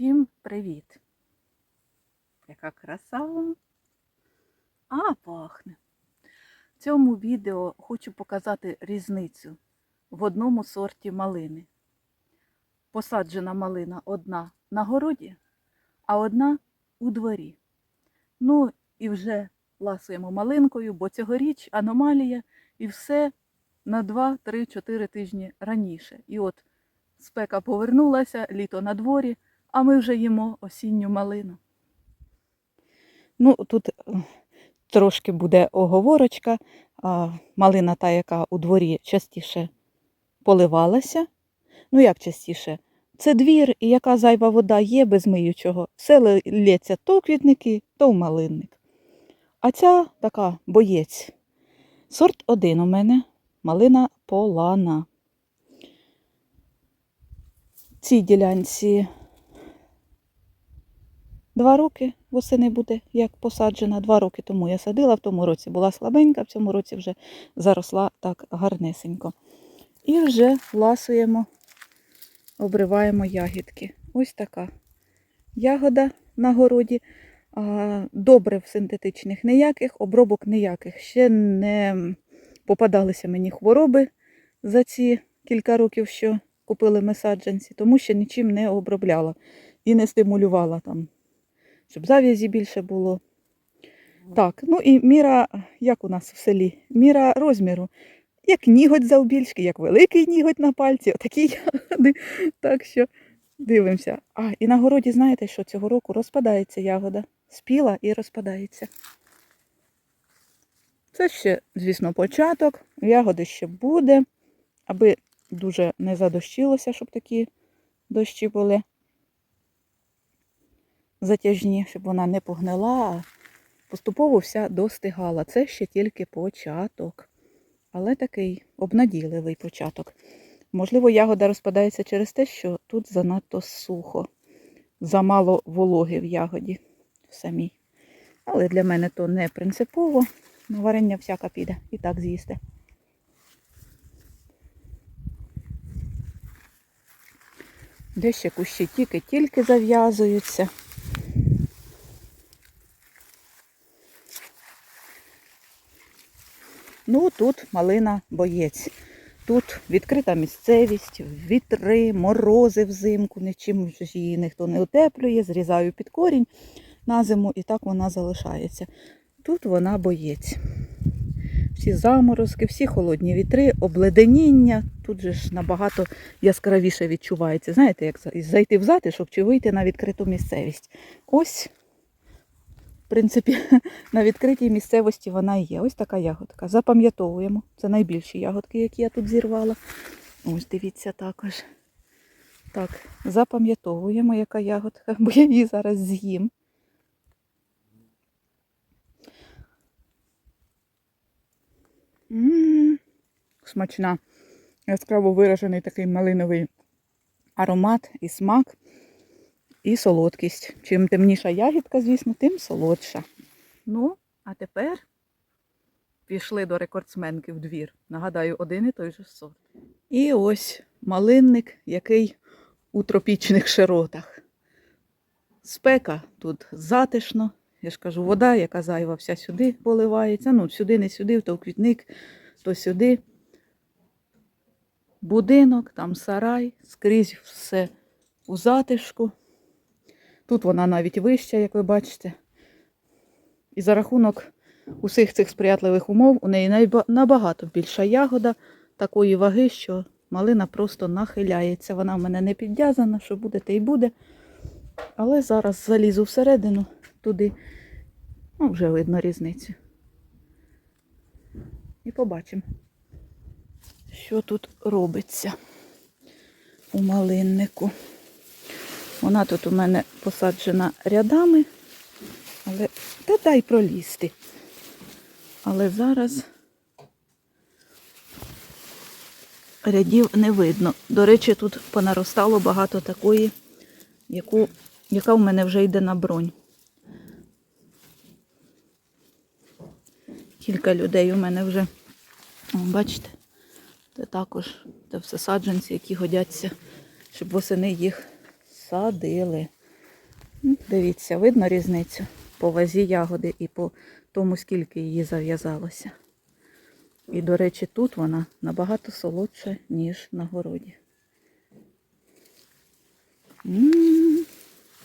Всім привіт! Яка краса! А, пахне! В цьому відео хочу показати різницю в одному сорті малини. Посаджена малина одна на городі, а одна у дворі. Ну і вже ласуємо малинкою, бо цьогоріч аномалія і все на 2-3-4 тижні раніше. І от спека повернулася, літо на дворі, а ми вже їмо осінню малину. Ну, тут е, трошки буде оговорочка. Малина та, яка у дворі частіше поливалася. Ну, як частіше? Це двір, і яка зайва вода є без миючого. Все лється то в квітники, то в малинник. А ця така боєць. Сорт один у мене малина полана. Цій ділянці два роки восени буде, як посаджена. Два роки тому я садила, в тому році була слабенька, в цьому році вже заросла так гарнесенько. І вже ласуємо, обриваємо ягідки. Ось така ягода на городі. А, Добрив синтетичних ніяких, обробок ніяких. Ще не попадалися мені хвороби за ці кілька років, що купили ми саджанці, тому що нічим не обробляла і не стимулювала там, щоб зав'язі більше було. Так, ну і міра, як у нас в селі, міра розміру. Як ніготь завбільшки, як великий ніготь на пальці, отакі ягоди. Так що дивимося. А, і на городі, знаєте, що цього року розпадається ягода. Спіла і розпадається. Це ще, звісно, початок. Ягоди ще буде, аби дуже не задощилося, щоб такі дощі були затяжні, щоб вона не погнила, а поступово вся достигала. Це ще тільки початок. Але такий обнадійливий початок. Можливо, ягода розпадається через те, що тут занадто сухо, замало вологи в ягоді в самій. Але для мене то не принципово. На варення всяка піде і так з'їсти. Де ще кущі тільки-тільки зав'язуються. Ну, тут малина боєць. Тут відкрита місцевість, вітри, морози взимку, нічим її ніхто не утеплює, зрізаю під корінь на зиму і так вона залишається. Тут вона боєць. Всі заморозки, всі холодні вітри, обледеніння. Тут же ж набагато яскравіше відчувається. Знаєте, як зайти в затишок чи вийти на відкриту місцевість. Ось, в принципі, на відкритій місцевості вона є. Ось така ягодка. Запам'ятовуємо. Це найбільші ягодки, які я тут зірвала. Ось дивіться також. Так, запам'ятовуємо, яка ягодка, бо я її зараз з'їм. Смачна. Яскраво виражений такий малиновий аромат і смак, і солодкість. Чим темніша ягідка, звісно, тим солодша. Ну, а тепер пішли до рекордсменки в двір. Нагадаю, один і той же сорт. І ось малинник, який у тропічних широтах. Спека тут затишно. Я ж кажу, вода, яка зайва, вся сюди поливається. Ну, сюди, не сюди, то в квітник, то сюди. Будинок, там сарай, скрізь все у затишку. Тут вона навіть вища, як ви бачите. І за рахунок усіх цих сприятливих умов у неї набагато більша ягода такої ваги, що малина просто нахиляється. Вона в мене не підв'язана, що буде, те й буде. Але зараз залізу всередину туди. Ну, вже видно різницю. І побачимо, що тут робиться у малиннику. Вона тут у мене посаджена рядами, але та дай пролізти. Але зараз рядів не видно. До речі, тут понаростало багато такої, яку, яка у мене вже йде на бронь. Кілька людей у мене вже, О, бачите, це також це все саджанці, які годяться, щоб восени їх садили. Дивіться, видно різницю по вазі ягоди і по тому, скільки її зав'язалося. І, до речі, тут вона набагато солодша, ніж на городі.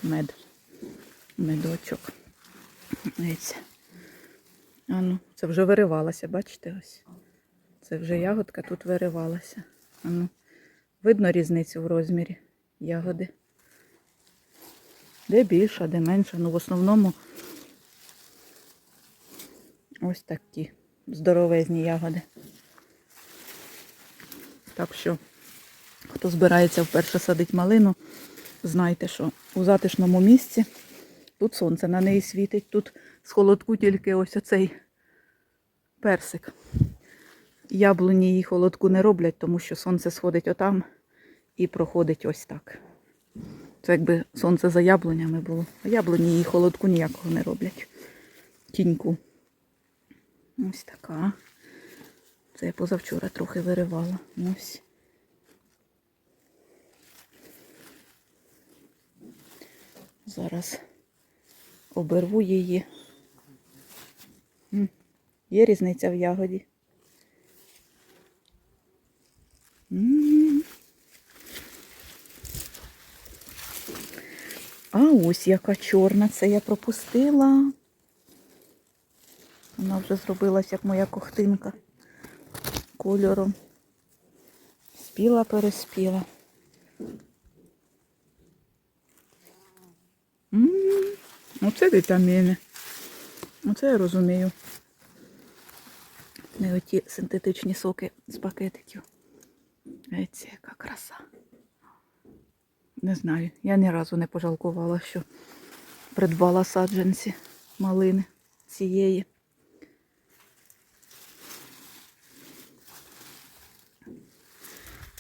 Мед. Медочок. Дивіться. А ну, це вже виривалася, бачите ось. Це вже ягодка тут виривалася. А ну, видно різницю в розмірі ягоди. Де більша, де менша. Ну, в основному ось такі здоровезні ягоди. Так що, хто збирається вперше садити малину, знайте, що у затишному місці тут сонце на неї світить, тут з холодку тільки ось оцей персик. Яблуні її холодку не роблять, тому що сонце сходить отам і проходить ось так. Це якби сонце за яблунями було. А яблуні її холодку ніякого не роблять. Тіньку. Ось така. Це я позавчора трохи виривала. Ось. Зараз оберву її. Є різниця в ягоді. А ось яка чорна, це я пропустила. Вона вже зробилась, як моя кохтинка кольором. Спіла, переспіла. М, Оце вітаміни. Оце я розумію. Не оті синтетичні соки з пакетиків. Це яка краса. Не знаю, я ні разу не пожалкувала, що придбала саджанці малини цієї.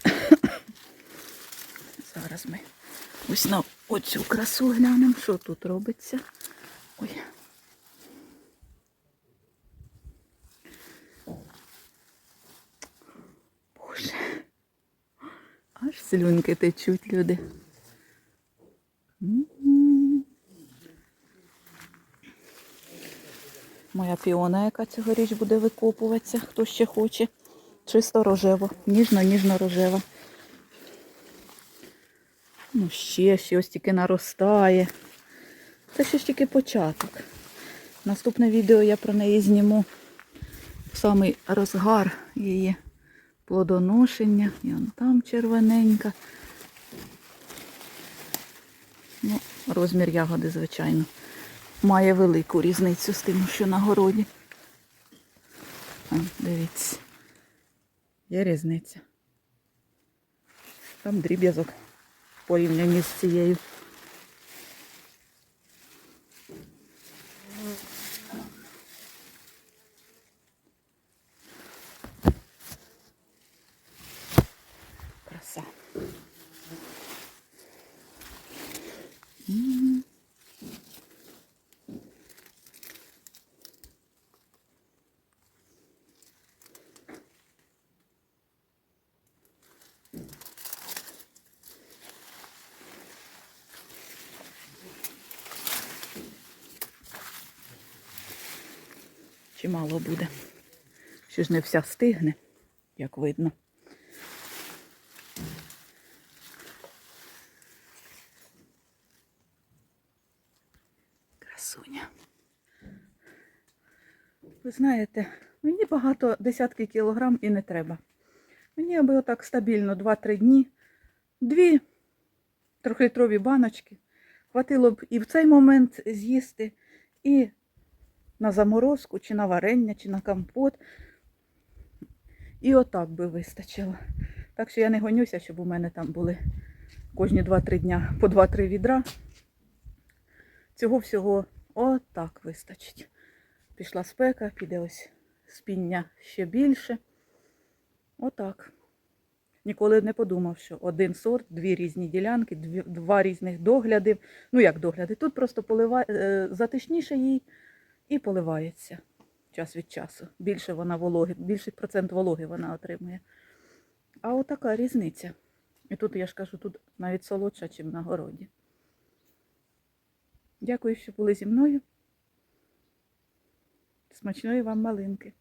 Зараз ми ось на оцю красу глянемо, що тут робиться. Ой. Боже. Аж слюнки течуть люди. Моя піона, яка цьогоріч буде викопуватися, хто ще хоче. Чисто рожево, ніжно-ніжно рожева. Ну, ще щось тільки наростає. Це ще ж тільки початок. Наступне відео я про неї зніму в самий розгар її плодоношення. І он там червоненька. Ну, розмір ягоди, звичайно, має велику різницю з тим, що на городі. Дивіться. Є різниця. Там дріб'язок в порівнянні з цією. Чимало буде. Ще ж не вся стигне, як видно. Красуня. Ви знаєте, мені багато десятки кілограм і не треба. Мені аби отак стабільно 2-3 дні. Дві трьохлітрові баночки. Хватило б і в цей момент з'їсти, і на заморозку, чи на варення, чи на компот. І отак би вистачило. Так що я не гонюся, щоб у мене там були кожні 2-3 дня по 2-3 відра. Цього всього отак вистачить. Пішла спека, піде ось спіння ще більше. Отак. Ніколи не подумав, що один сорт, дві різні ділянки, дві, два різних догляди. Ну як догляди? Тут просто полива... е, затишніше їй і поливається час від часу. Більше вона вологи, більший процент вологи вона отримує. А отака різниця. І тут я ж кажу, тут навіть солодша, ніж на городі. Дякую, що були зі мною. Смачної вам малинки.